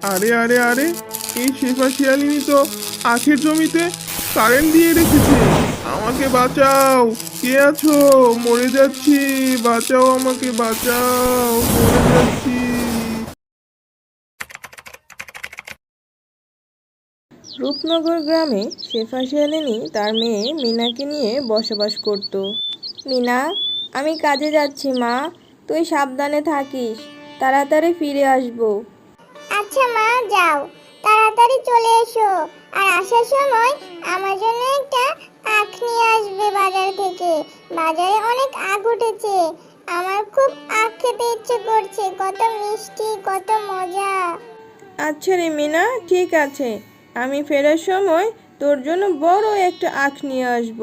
আরে আরে আরে, এই শেফা শিয়ালিনী তো আখের জমিতে কারেন্ট দিয়ে রেখেছে। আমাকে বাঁচাও। কে আছো? মরে যাচ্ছি। বাঁচাও আমাকে, বাঁচাও। মরে যাচ্ছি। রূপনগর গ্রামে শেফা শিয়ালিনী তার মেয়ে মিনাকে নিয়ে বসবাস করত। মিনা, আমি কাজে যাচ্ছি মা। তুই সাবধানে থাকিস। তাড়াতাড়ি ফিরে আসব। আচ্ছা মা, যাও। তাড়াতাড়ি চলে এসো। আর আসার সময় আমার জন্য একটা আখ নিয়ে আসবে বাজার থেকে। বাজারে অনেক আখ উঠেছে। আমার খুব আখ খেতে ইচ্ছে করছে। কত মিষ্টি, কত মজা। আচ্ছা রে মিনা, ঠিক আছে। আমি ফেরার সময় তোর জন্য বড় একটা আখ নিয়ে আসব।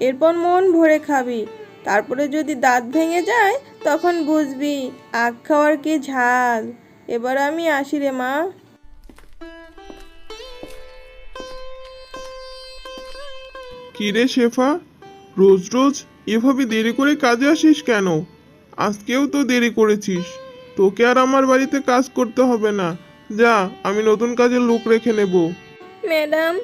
এরপর মন ভরে খাবি। তারপরে যদি দাঁত ভেঙে যায়, তখন বুঝবি আখ খাওয়ার কি ঝাল। এবার আমি আসি রে মা। কি রে শেফা? রোজ রোজ এভাবে দেরি করে কাজে আসিস কেন? আজকেও তো দেরি করেছিস। তোকে আর আমার বাড়িতে কাজ করতে হবে না। যা আমি নতুন কাজের লোক রেখে নেব। ম্যাডাম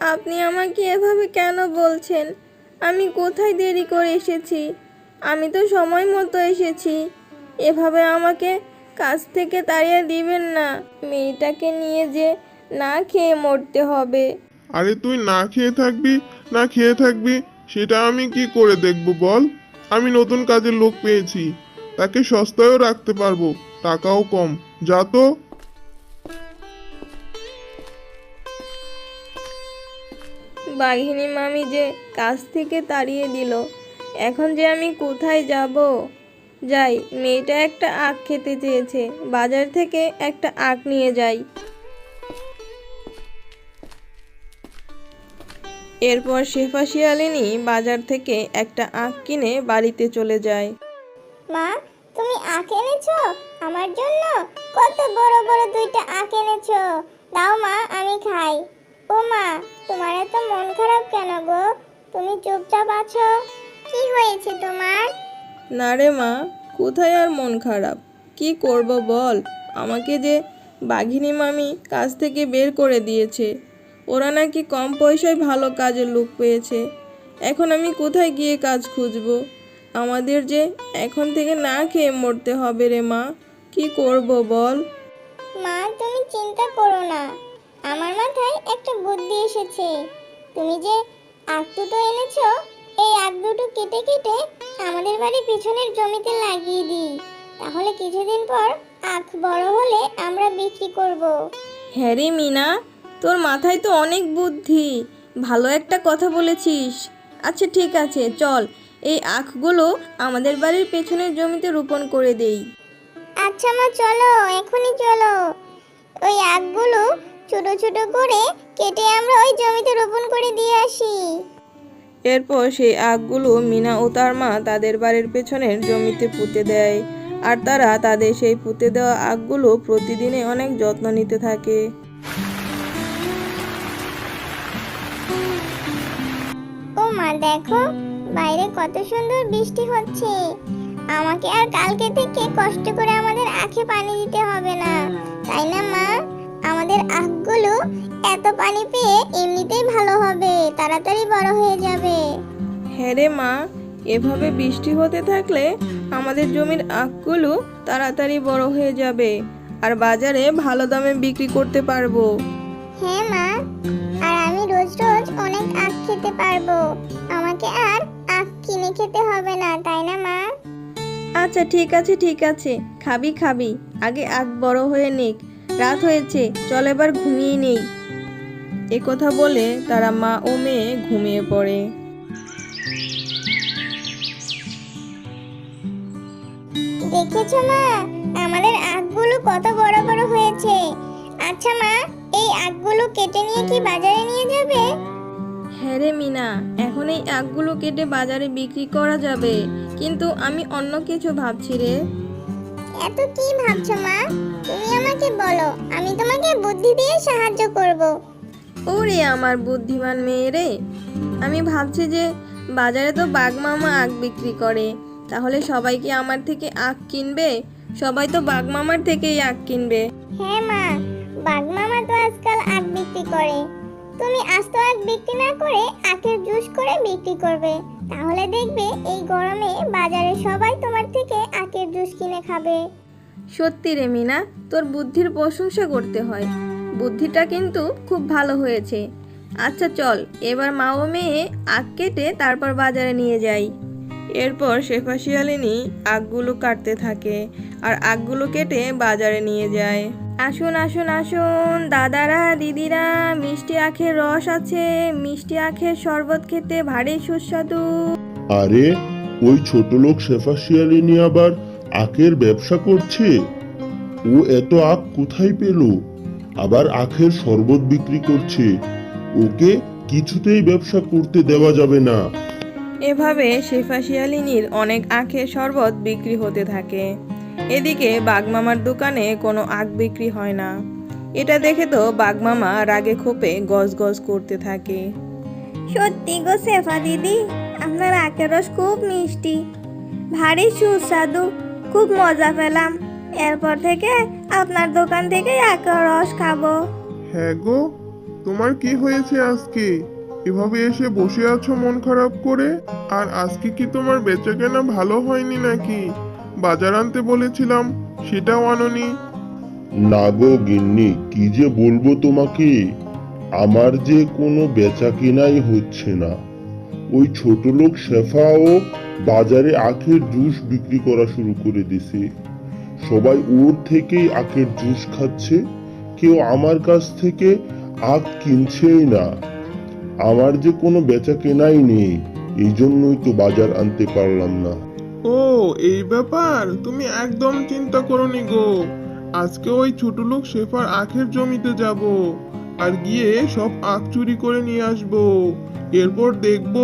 আপনি আমাকে এভাবে কেন বলছেন? আমি কোথায় দেরি করে এসেছি? আমি তো সময় মতো এসেছি। এভাবে আমাকে কাজ থেকে তাড়িয়ে দিবেন না। মেয়েটাকে নিয়ে যে না খেয়ে মরতে হবে। আরে তুই না খেয়ে থাকবি না খেয়ে থাকবি সেটা আমি কি করে দেখব বল? আমি নতুন কাজের লোক পেয়েছি। তাকে সস্তায়ও রাখতে পারব টাকাও কম। যা তো। বাঘিনী মামি যে কাজ থেকে তাড়িয়ে দিল এখন যে আমি কোথায় যাব? যাই মেয়েটা একটা আখ খেতে চেয়েছে। বাজার থেকে একটা আখ নিয়ে যাই। এরপর শেফা শিয়ালিনী বাজার থেকে একটা আখ কিনে বাড়িতে চলে যায়। মা তুমি আখ এনেছো? আমার জন্য? কত বড় বড় দুইটা আখ এনেছো। দাও মা আমি খাই। ও মা তোমার এত মন খারাপ কেন গো? তুমি চুপচাপ আছো। কি হয়েছে তোমার? না রে মা কোথায় আর মন খারাপ? কি করব বল? আমাকে যে বাঘিনী মামি কাজ থেকে বের করে দিয়েছে। ওরা নাকি কম পয়সায় ভালো কাজের লোক পেয়েছে। এখন আমি কোথায় গিয়ে কাজ খুঁজবো? আমাদের যে এখন থেকে না খেয়ে মরতে হবে রে মা। কি করব বল? মা, তুমি চিন্তা করো না। আমার মাথায় একটা বুদ্ধি এসেছে। তুমি যে আখ দুটো এনেছো, এই আখ দুটো কেটে কেটে আমাদের বাড়ির পিছনের জমিতে লাগিয়ে দিই। তাহলে কিছুদিন পর আখ বড় হলে আমরা বিক্রি করব। হ্যাঁ রে মিনা তোর মাথায় তো অনেক বুদ্ধি। ভালো একটা কথা বলেছিস। আচ্ছা ঠিক আছে চল। এই আখগুলো আমাদের বাড়ির পেছনের জমিতে রোপণ করে দেই। আচ্ছা মা চলো এখনই চলো। ওই আখগুলো ছোট ছোট করে কেটে আমরা ওই জমিতে রোপণ করে দিয়ে আসি। এরপর সেই আখগুলো মিনা ও তার মা তাদের বাড়ির পেছনের জমিতে পুঁতে দেয়। আর তারা তাদের সেই পুঁতে দেওয়া আখগুলো প্রতিদিনে অনেক যত্ন নিতে থাকে। ও মা, দেখো, বাইরে কত সুন্দর বৃষ্টি হচ্ছে। আমাকে আর কালকে থেকে কষ্ট করে আমাদের আখে পানি দিতে হবে না। তাই না মা? আমাদের আখগুলো এত পানি পেয়ে এমনিতেই ভালো হবে তাড়াতাড়ি বড় হয়ে যাবে। হ্যাঁ রে মা এভাবে বৃষ্টি হতে থাকলে আমাদের জমির আখগুলো তাড়াতাড়ি বড় হয়ে যাবে আর বাজারে ভালো দামে বিক্রি করতে পারব। হ্যাঁ মা আর আমি রোজ রোজ অনেক আখ খেতে পারব। আমাকে আর আখ কিনে খেতে হবে না তাই না মা? আচ্ছা ঠিক আছে ঠিক আছে খাবি খাবি। আগে আগ বড় হয়ে নিক। রাত হয়েছে চল এবার ঘুমিয়ে নেই। এ কথা বলে তারা মা ও মেয়ে ঘুমিয়ে পড়ে। দেখেছ মা? আমাদের আখগুলো কত বড় বড় হয়েছে। আচ্ছা মা এই আখগুলো কেটে নিয়ে কি বাজারে নিয়ে যাবে? হ্যাঁ রে মিনা এখন এই আখগুলো কেটে বাজারে বিক্রি করা যাবে। কিন্তু আমি অন্য কিছু ভাবছি রে। এত কি ভাবছ মা? তুমি আমাকে বলো আমি তোমাকে বুদ্ধি দিয়ে সাহায্য করব। ওরে আমার বুদ্ধিমান মেয়ে রে। আমি ভাবছি যে বাজারে তো বাঘ মামা আখ বিক্রি করে। তাহলে সবাই কি আমার থেকে আখ কিনবে? সবাই তো বাঘ মামার থেকেই আখ কিনবে। হ্যাঁ মা বাঘ মামা তো আজকাল আখ বিক্রি করে। তুমি আস্ত আখ বিক্রি না করে আখের জুস করে বিক্রি করবে। তাহলে দেখবে এই গরমে বাজারে সবাই তোমার থেকে আখের জুস কিনে খাবে। সত্যি রে মিনা, তোর বুদ্ধির প্রশংসা করতে হয়। বুদ্ধিটা কিন্তু খুব ভালো হয়েছে। আচ্ছা চল, এবার মা ও মেয়ে আখ কেটে তারপর বাজারে নিয়ে যাই। এরপর শেফা শিয়ালিনী আখগুলো কাটতে থাকে আর আখগুলো কেটে বাজারে নিয়ে যায়। আসুন আসুন আসুন, দাদারা, দিদিরা, মিষ্টি আখের রস আছে। মিষ্টি আখের শরবত খেতে ভারী সুস্বাদু। আরে, ওই ছোট লোক শেফা শিয়ালিনী আবার আখের ব্যবসা করছে। ও এত আখ কোথায় পেল? আবার আখের শরবত বিক্রি করছে। ওকে কিছুতেই ব্যবসা করতে দেওয়া যাবে না। এভাবে শেফা শিয়ালিনীর অনেক আখের শরবত বিক্রি হতে থাকে। এদিকে বাগমামার দোকানে কোনো আখ বিক্রি হয় না। এটা দেখে তো বাগমামা রাগে খোপে গজ গজ করতে থাকে। সত্যি গো শেফা দিদি আপনার আখের রস খুব মিষ্টি। ভারী সুস্বাদু। খুব মজা পেলাম। এরপর থেকে আপনার দোকান থেকে আখের রস খাব। হ্যাঁ গো তোমার কি হয়েছে আজকে? এভাবে এসে বসে আছো মন খারাপ করে? আর আজকে কি তোমার বেচাকেনা ভালো হয়নি নাকি? বাজার আনতে বলেছিলাম সেটাও আনোনি। না গো গিন্নি কি যে বলব তোমাকে? আমার যে কোনো বেচা কেনাই হচ্ছে না। ওই ছোট লোক শেফাও বাজারে আখের জুস বিক্রি করা শুরু করে দিছে। সবাই ওর থেকেই আখের জুস খাচ্ছে। কেউ আমার কাছ থেকে আখ কিনছেই না। আমার যে কোনো বেচা কেনাই নেই। এই জন্যই তো বাজার আনতে পারলাম না। ও, এই ব্যাপার? তুমি একদম চিন্তা করনি গো। আজকে ওই ছোট লোক শেফার আখের জমিতে যাব। আর গিয়ে সব আখ চুরি করে নিয়ে আসব। এরপর দেখব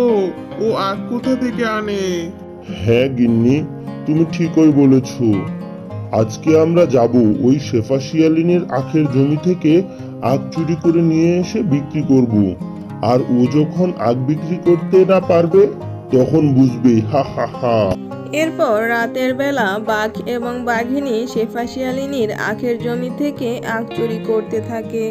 ও আখ কোথা থেকে আনে। হ্যাঁ গিন্নি তুমি ঠিকই বলেছ। আজকে আমরা যাব ওই শেফা শিয়ালিনীর আখের জমি থেকে আখ চুরি করে নিয়ে এসে বিক্রি করব। আর ও যখন আখ বিক্রি করতে না পারবে তখন বুঝবে হা হা হা। এরপর রাতের বেলা বাঘ এবং বাঘিনী শেফা শিয়ালিনীর আখের জমি থেকে আখ চুরি করতে থাকে।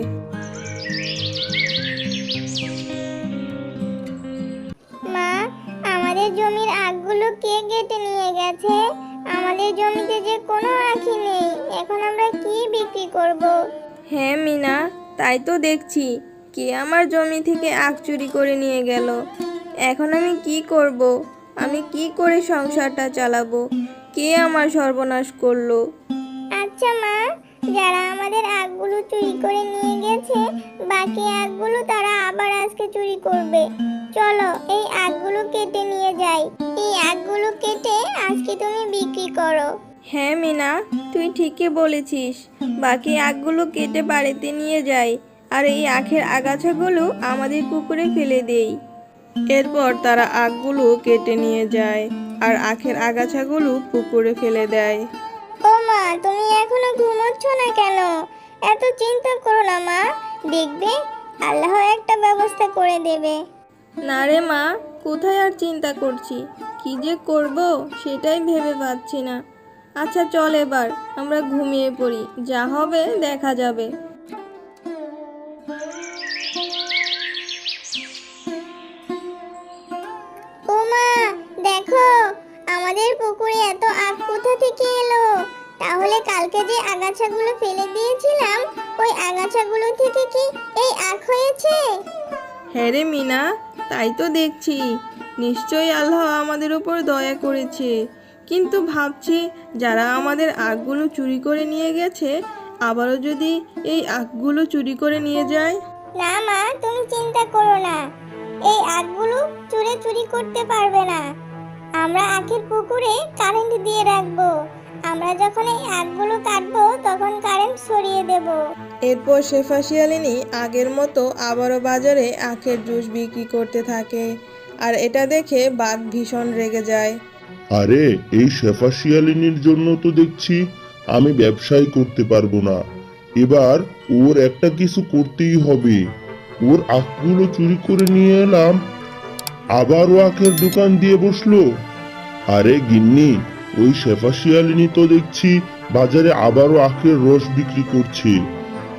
জমির আখগুলো কে কেটে নিয়ে গেছে? আমাদের জমিতে যে কোনো আখই নেই। এখন আমরা কি বিক্রি করব? হ্যাঁ মিনা তাই তো দেখছি। কে আমার জমি থেকে আখ চুরি করে নিয়ে গেল? এখন আমি কি করব? আমি কি করে সংসারটা চালাবো? কে আমার সর্বনাশ করল? আচ্ছা মা যারা আমাদের আখগুলো চুরি করে নিয়ে গেছে বাকি আখগুলো তারা আবার আজকে চুরি করবে। চলো এই আখগুলো কেটে নিয়ে যাই। এই আখগুলো কেটে আজকে তুমি বিক্রি করো। হ্যাঁ মিনা তুই ঠিকই বলেছিস। বাকি আখগুলো কেটে বাড়িতে নিয়ে যাই আর এই আখের আগাছাগুলো আমাদের পুকুরে ফেলে দেই। এরপর তারা আখগুলো কেটে নিয়ে যায় আর আখের আগাছাগুলো পুকুরে ফেলে দেয়। ও মা তুমি এখনও ঘুমোচ্ছ না কেন? এত চিন্তা করো না মা। দেখবে আল্লাহ একটা ব্যবস্থা করে দেবে। না রে মা, কোথায় আর চিন্তা করছি? কি যে করব সেটাই ভেবে পাচ্ছি না। আচ্ছা চল এবার, আমরা ঘুমিয়ে পড়ি। যা হবে দেখা যাবে। ও মা, দেখো, আমাদের পুকুরে এত আখ কোথা থেকে এলো? তাহলে কালকে যে আগাছাগুলো ফেলে দিয়েছিলাম, ওই আগাছাগুলো থেকে কি এই আখ হয়েছে? হ্যাঁ রে মিনা, তাই তো দেখছি। নিশ্চয়ই আল্লাহ আমাদের উপর দয়া করেছে। কিন্তু ভাবছি যারা আমাদের আখগুলো চুরি করে নিয়ে গেছে, আবারও যদি এই আখগুলো চুরি করে নিয়ে যায়? না মা, তুমি চিন্তা করো না। এই আখগুলো চুরে চুরি করতে পারবে না। আমরা আখের পুকুরে কারেন্ট দিয়ে রাখব। আমরা যখন এই আখগুলো কাটবো তখন কারেন্ট সরিয়ে দেব। এরপর শেফা শিয়ালিনী আগের মতো আবারও বাজারে আখের জুস বিক্রি করতে থাকে। আর এটা দেখে বাঘ ভীষণ রেগে যায়। আরে এই শেফা শিয়ালিনীর জন্য তো দেখছি আমি ব্যবসায় করতে পারব না। এবার ওর একটা কিছু করতেই হবে। ওর আখগুলো চুরি করে নিয়ে এলাম। আবারও আখের দোকান দিয়ে বসল। আরে গিন্নি ওই শেফা শিয়ালিনী তো দেখছি বাজারে আবারও আখের রস বিক্রি করছে।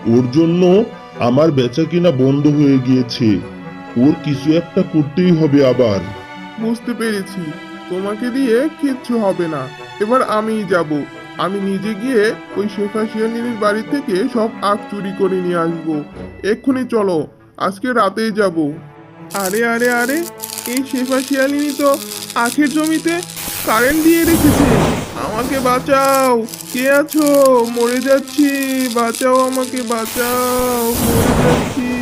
ওর জন্য আমার বেচা কিনা বন্ধ হয়ে গিয়েছে। ওর কিছু একটা করতেই হবে আবার। বুঝতে পেরেছি। তোমাকে দিয়ে কিচ্ছু হবে না। এবার আমিই যাব। আমি নিজে গিয়ে ওই শেফা শিয়ালিনীর বাড়ি থেকে সব আখ চুরি করে নিয়ে আসব। এক্ষুনি চলো, আজকে রাতেই যাব। আরে আরে আরে, এই শেফা শিয়ালিনী তো আখের জমিতে কারেন্ট দিয়ে রেখেছে। আমাকে বাঁচাও। কে আছো? মরে যাচ্ছি। বাঁচাও আমাকে বাঁচাও। মরে যাচ্ছি।